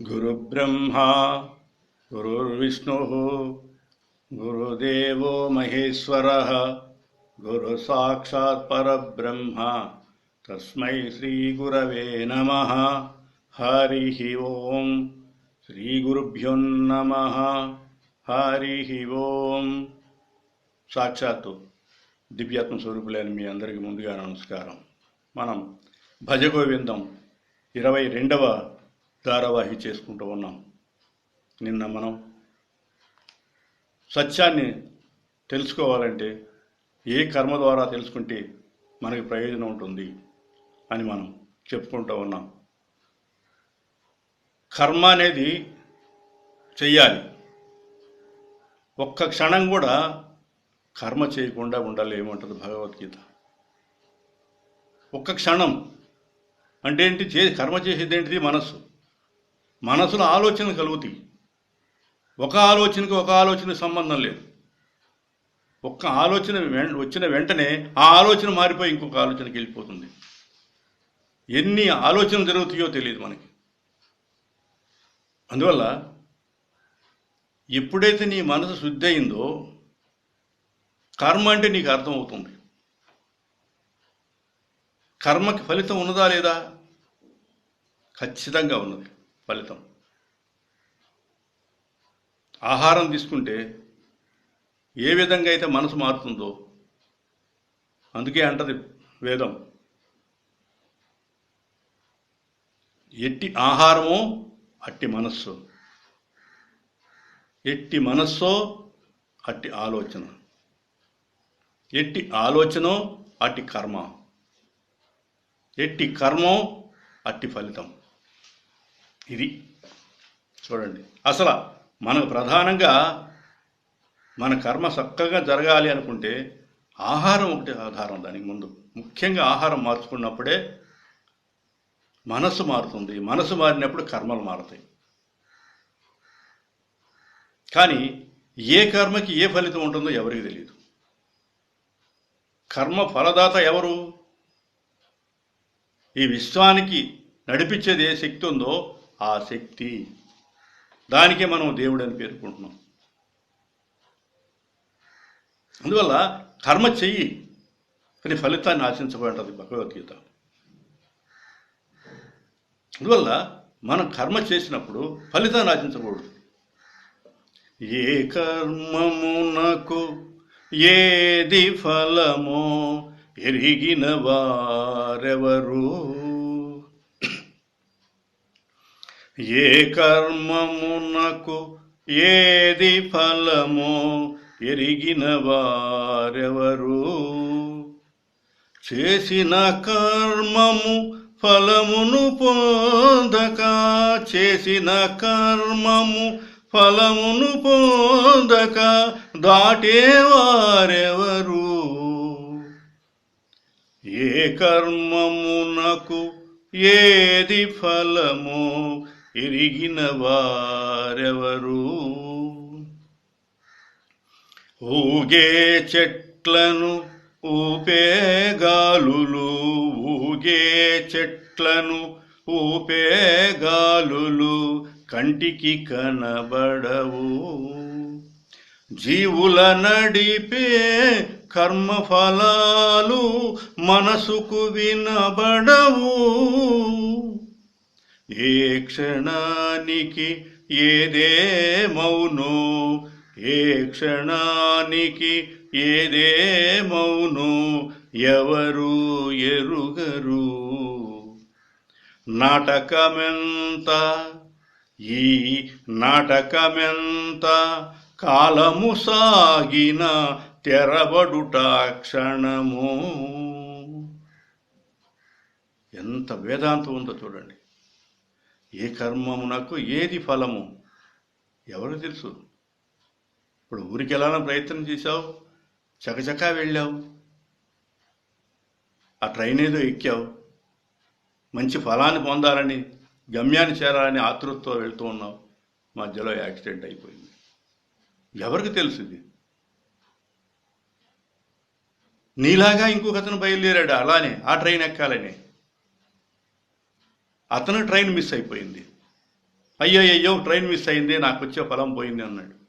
गुरुब्रह्मा गुरुर्विष्णुः गुरुदेवो महेश्वरः गुरुसाक्षात् परब्रह्म तस्मै श्रीगुरवे नमः हरिः ॐ శ్రీగురుభ్యో నమ హరి ఓం సాక్షాత్తు దివ్యాత్మ స్వరూపులైన మీ అందరికీ ముందుగా నమస్కారం మనం భజగోవిందం ఇరవై రెండవ ధారావాహి చేసుకుంటూ ఉన్నాం. నిన్న మనం సత్యాన్ని తెలుసుకోవాలంటే ఏ కర్మ ద్వారా తెలుసుకుంటే మనకి ప్రయోజనం ఉంటుంది అని మనం చెప్పుకుంటూ ఉన్నాం. కర్మ అనేది చెయ్యాలి. ఒక్క క్షణం కూడా కర్మ చేయకుండా ఉండలేమంటుంది భగవద్గీత. ఒక్క క్షణం అంటే ఏంటి? చే కర్మ చేసేది ఏంటిది? మనస్సు. మనసులో ఆలోచనలు కలుగుతాయి. ఒక ఆలోచనకి ఒక ఆలోచన సంబంధం లేదు. ఒక్క ఆలోచన వచ్చిన వెంటనే ఆ ఆలోచన మారిపోయి ఇంకొక ఆలోచనకి వెళ్ళిపోతుంది. ఎన్ని ఆలోచనలు జరుగుతాయో తెలియదు మనకి. అందువల్ల ఎప్పుడైతే నీ మనసు శుద్ధి అయిందో కర్మ అంటే నీకు అర్థమవుతుంది. కర్మకి ఫలితం ఉన్నదా లేదా? ఖచ్చితంగా ఉన్నది. ఫలితం. ఆహారం తీసుకుంటే ఏ విధంగా అయితే మనసు మారుతుందో అందుకే అంటది వేదం. ఎట్టి ఆహారమో అట్టి మనస్సు. ఎట్టి మనస్సో అట్టి ఆలోచన. ఎట్టి ఆలోచనో అట్టి కర్మ. ఎట్టి కర్మో అట్టి ఫలితం. ఇది. చూడండి. అసలు మనకు ప్రధానంగా మన కర్మ చక్కగా జరగాలి అనుకుంటే ఆహారం ఒకటి ఆధారం దానికి ముందు. ముఖ్యంగా ఆహారం మార్చుకున్నప్పుడే మనసు మారుతుంది. మనసు మారినప్పుడు కర్మలు మారుతాయి. కానీ ఏ కర్మకి ఏ ఫలితం ఉంటుందో ఎవరికి తెలియదు. కర్మ ఫలదాత ఎవరు? ఈ విశ్వానికి నడిపించేది ఏ శక్తి ఉందో ఆ శక్తి. దానికే మనం దేవుడు అని పేర్కొంటున్నాం. అందువల్ల కర్మ చెయ్యి కానీ ఫలితాన్ని ఆశించబడంటది భగవద్గీత. అందువల్ల మనం కర్మ చేసినప్పుడు ఫలితాన్ని ఆశించకూడదు. ఏ కర్మమునకు ఏది ఫలమో ఎరిగిన వారెవరు? ఏ కర్మమునకు ఏది ఫలమో ఎరిగిన వారెవరు? చేసిన కర్మము ఫలమును పొందక చేసిన కర్మము ఫలమును పొందక దాటేవారెవరు ఏ కర్మమునకు ఏది ఫలమో ఎరిగిన వారెవరు? ఊగే చెట్లను ఊపే గాలులు ఊగే చెట్లను ఊపే గాలులు కంటికి కనబడవు. జీవుల నడిపే కర్మఫలాలు మనసుకు వినబడవు. ఏ క్షణానికి ఏదేమౌను? ఏ క్షణానికి ఏదేమౌను? ఎవరు ఎరుగరు? నాటకమెంత? ఈ నాటకమెంత కాలము సాగిన తెరబడుట క్షణము? ఎంత వేదాంతం ఉందో చూడండి. ఏ కర్మమునకు ఏది ఫలము? ఎవరు తెలుసు? ఇప్పుడు ఊరికి వెళ్ళాలని ప్రయత్నం చేశావు? చకచకా వెళ్ళావు? ఆ ట్రైన్ ఏదో ఎక్కావు? మంచి ఫలాన్ని పొందాలని గమ్యాన్ని చేరాలని ఆతృతతో వెళ్తూ ఉన్నావు? మధ్యలో యాక్సిడెంట్ అయిపోయింది. ఎవరికి తెలుసు ఇది? నీలాగా ఇంకొక అతను బయలుదేరాడు. అలానే ఆ ట్రైన్ ఎక్కాలని. అతను ట్రైన్ మిస్ అయిపోయింది. అయ్యో అయ్యో ట్రైన్ మిస్ అయింది నాకు వచ్చే ఫలం పోయింది అన్నాడు.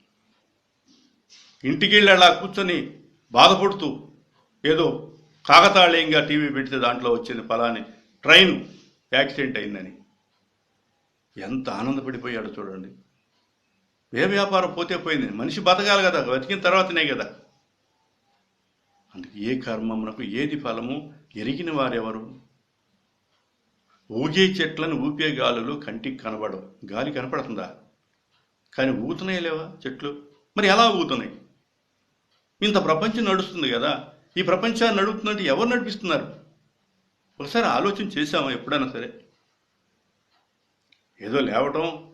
ఇంటికి వెళ్ళి అలా కూర్చొని బాధపడుతూ ఏదో కాకతాళీయంగా టీవీ పెడితే దాంట్లో వచ్చింది ఫలాని ట్రైన్ యాక్సిడెంట్ అయిందని. ఎంత ఆనందపడిపోయాడు చూడండి. ఏ వ్యాపారం పోతే పోయింది. మనిషి బతకాలి కదా బతికిన తర్వాతనే కదా. అందుకే ఏ కర్మమునకు ఏది ఫలము ఎరిగిన వారెవరు? ఊగే చెట్లను ఊపే గాలులు కంటికి కనబడవు. గాలి కనపడుతుందా? కానీ ఊతున్నాయి లేవా చెట్లు? మరి ఎలా ఊతున్నాయి? ఇంత ప్రపంచం నడుస్తుంది కదా. ఈ ప్రపంచాన్ని నడుపుతున్నట్టు ఎవరు నడిపిస్తున్నారు? ఒకసారి ఆలోచన చేశామా ఎప్పుడైనా సరే? ఏదో లేవటం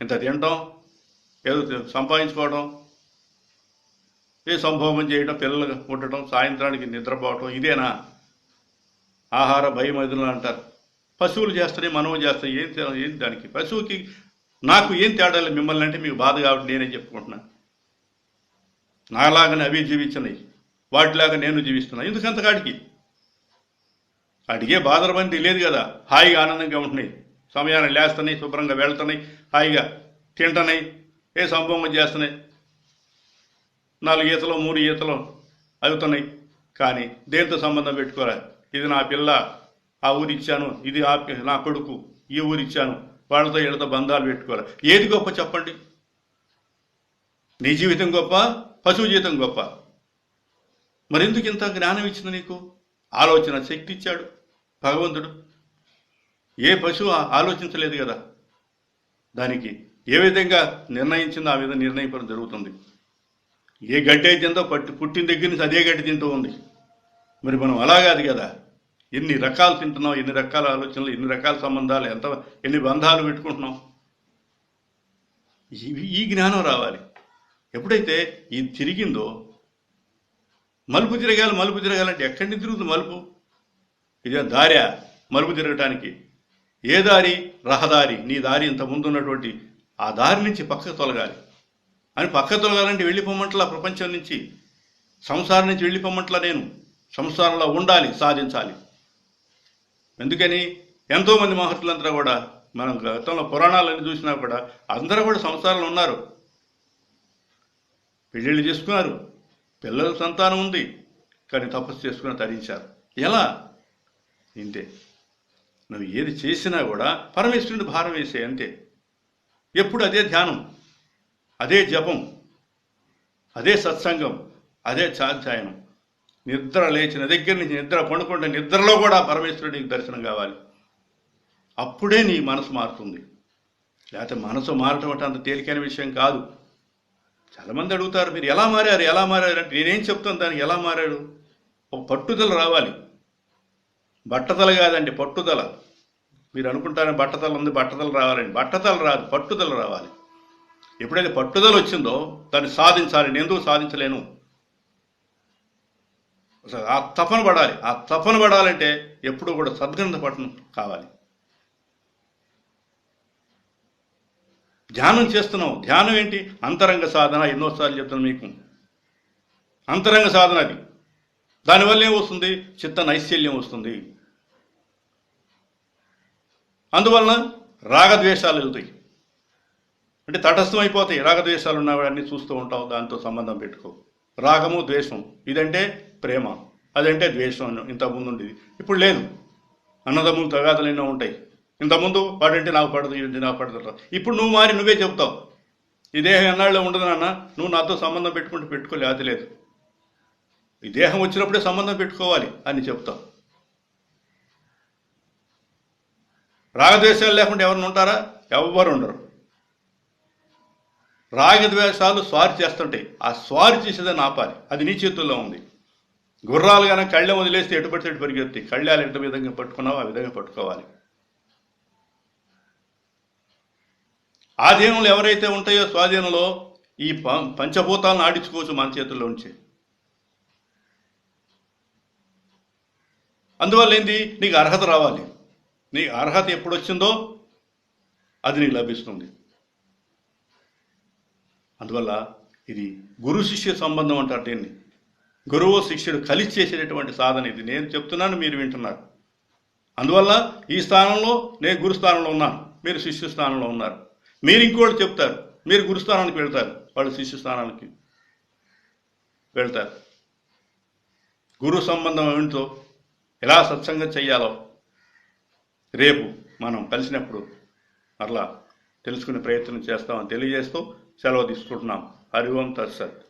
ఇంత తినటం ఏదో సంపాదించుకోవడం ఏ సంభోగం చేయడం పిల్లలు ఉండటం సాయంత్రానికి నిద్రపోవటం ఇదేనా? ఆహార భయమదులు అంటారు. పశువులు చేస్తాయి మనము చేస్తాయి ఏం తే- ఏం దానికి? పశువుకి నాకు ఏం తేడా లేదు మిమ్మల్ని అంటే మీకు బాధ కాబట్టి నేనే చెప్పుకుంటున్నా. నాలాగానే అవి జీవించినాయి. వాటిలాగా నేను జీవిస్తున్నా. ఎందుకంత కాడికి? అడిగే బాధల లేదు కదా. హాయిగా ఆనందంగా ఉంటున్నాయి. సమయాన్ని లేస్తున్నాయి శుభ్రంగా వెళ్తున్నాయి హాయిగా తింటున్నాయి ఏ సంభవం చేస్తున్నాయి. నాలుగు ఈతలు మూడు ఈతలు అవుతున్నాయి. కానీ దేంతో సంబంధం పెట్టుకోరా? ఇది నా పిల్ల. ఆ ఊరు ఇచ్చాను ఇది నా కొడుకు ఈ ఊరు ఇచ్చాను వాళ్ళతో వీళ్ళతో బంధాలు పెట్టుకోరా ఏది గొప్ప చెప్పండి? నీ జీవితం గొప్ప పశువు జీవితం గొప్ప. మరెందుకు ఇంత జ్ఞానం ఇచ్చింది నీకు? ఆలోచన శక్తి ఇచ్చాడు. భగవంతుడు ఏ పశువు ఆలోచించలేదు కదా? దానికి ఏ విధంగా నిర్ణయించిందో ఆ విధంగా నిర్ణయించడం జరుగుతుంది. ఏ గడ్డి అయితే తిందో పట్టి పుట్టిన దగ్గర నుంచి అదే గడ్డి తింటూ ఉంది. మరి మనం అలా కాదు కదా? ఎన్ని రకాలు తింటున్నాం ఎన్ని రకాల ఆలోచనలు ఎన్ని రకాల సంబంధాలు ఎంత ఎన్ని బంధాలు పెట్టుకుంటున్నాం ఈ- ఈ జ్ఞానం రావాలి. ఎప్పుడైతే ఇది తిరిగిందో మలుపు తిరగాలి మలుపు తిరగాలంటే ఎక్కడి నుంచి తిరుగుతుంది మలుపు? ఇదే దార్యా మలుపు తిరగటానికి. ఏ దారి? రహదారి. నీ దారి ఇంత ముందు ఉన్నటువంటి ఆ దారి నుంచి పక్కకు తొలగాలి. అని పక్క తొలగాలంటే వెళ్ళిపోమంటలా ప్రపంచం నుంచి? సంసారం నుంచి వెళ్ళిపోమంటలా నేను? సంసారంలో ఉండాలి సాధించాలి. ఎందుకని ఎంతోమంది మహర్షులంతా కూడా మనం గతంలో పురాణాలన్నీ చూసినా కూడా అందరూ కూడా సంసారంలో ఉన్నారు. పెళ్ళిళ్ళు చేసుకున్నారు. పిల్లల సంతానం ఉంది. కానీ తపస్సు చేసుకుని తరించారు. ఎలా? ఇంతే. నువ్వు ఏది చేసినా కూడా పరమేశ్వరుని భారం వేసే అంతే. ఎప్పుడు అదే ధ్యానం అదే జపం అదే సత్సంగం అదే చాధ్యాయనం. నిద్ర లేచిన దగ్గర నుంచి నిద్ర పండుకుంటే నిద్రలో కూడా పరమేశ్వరుడికి దర్శనం కావాలి. అప్పుడే నీ మనసు మారుతుంది. లేకపోతే మనసు మారటం అంటే అంత తేలికైన విషయం కాదు. చాలామంది అడుగుతారు మీరు ఎలా మారారు? ఎలా మారారు? అంటే నేనేం చెప్తాను? దానికి ఎలా మారాడు? ఒక పట్టుదల రావాలి. బట్టతల కాదండి పట్టుదల. మీరు అనుకుంటారని బట్టతల ఉంది బట్టతల రావాలండి బట్టతల రాదు పట్టుదల రావాలి. ఎప్పుడైతే పట్టుదల వచ్చిందో దాన్ని సాధించాలి. నేను ఎందుకు సాధించలేను? ఆ తపన పడాలి. ఆ తపన పడాలంటే ఎప్పుడు కూడా సద్గంధ పఠనం కావాలి. ధ్యానం చేస్తున్నాం ధ్యానం ఏంటి? అంతరంగ సాధన ఎన్నోసార్లు చెప్తున్నాను మీకు. అంతరంగ సాధన అది. దానివల్ల ఏం వస్తుంది చిత్త నైశల్యం వస్తుంది. అందువలన రాగద్వేషాలు వెళ్తాయి. అంటే తటస్థం అయిపోతాయి. రాగద్వేషాలు ఉన్నవన్నీ చూస్తూ ఉంటావు. దాంతో సంబంధం పెట్టుకో. రాగము ద్వేషం. ఇదంటే ప్రేమ. అదంటే ద్వేషం ఇంతకుముందు ఉండేది. ఇప్పుడు లేదు. అన్నదమ్ములు తగాదలు ఎన్నో ఉంటాయి ఇంతకుముందు వాడంటే నాకు పడదు ఇదంటే నాకు పడదు ఇప్పుడు నువ్వు మారి నువ్వే చెప్తావు ఈ దేహం ఎన్నాళ్ళు ఉండదు నాన్న. నువ్వు నాతో సంబంధం పెట్టుకుంటే పెట్టుకోలే అది లేదు. ఈ దేహం వచ్చినప్పుడే సంబంధం పెట్టుకోవాలి అని చెప్తావు. రాగద్వేషాలు లేకుండా ఎవరిని ఉంటారా? ఎవ్వరు ఉండరు. రాగద్వేషాలు స్వారి చేస్తుంటాయి. ఆ స్వారి చేసేదని ఆపాలి అది నీ చేతుల్లో ఉంది. గుర్రాలు కానీ కళ్ళ వదిలేస్తే ఎటు పడితే ఎటు పరిగెత్తాయి. కళ్ళాలు ఎంత విధంగా పట్టుకున్నావో ఆ విధంగా పట్టుకోవాలి. ఆధీనంలో ఎవరైతే ఉంటాయో స్వాధీనంలో ఈ పంచభూతాలను ఆడించుకోవచ్చు మన చేతుల్లో ఉంచి. అందువల్ల ఏంది? నీకు అర్హత రావాలి. నీ అర్హత ఎప్పుడు వచ్చిందో అది నీకు లభిస్తుంది. అందువల్ల ఇది గురు శిష్య సంబంధం అంటారు దీన్ని. గురువు శిష్యుడు కలిసి చేసేటటువంటి సాధన ఇది. నేను చెప్తున్నాను మీరు వింటున్నారు. అందువల్ల ఈ స్థానంలో నేను గురు స్థానంలో ఉన్నాను. మీరు శిష్యు స్థానంలో ఉన్నారు. మీరు ఇంకోటి చెప్తారు. మీరు గురుస్థానానికి వెళ్తారు. వాళ్ళు శిష్య స్థానానికి వెళ్తారు. గురు సంబంధం ఏమిటో ఎలా సత్సంగం చేయాలో రేపు మనం కలిసినప్పుడు మరలా తెలుసుకునే ప్రయత్నం చేస్తామని తెలియజేస్తూ సెలవు తీసుకుంటున్నాం. హరి ఓం తత్సత్.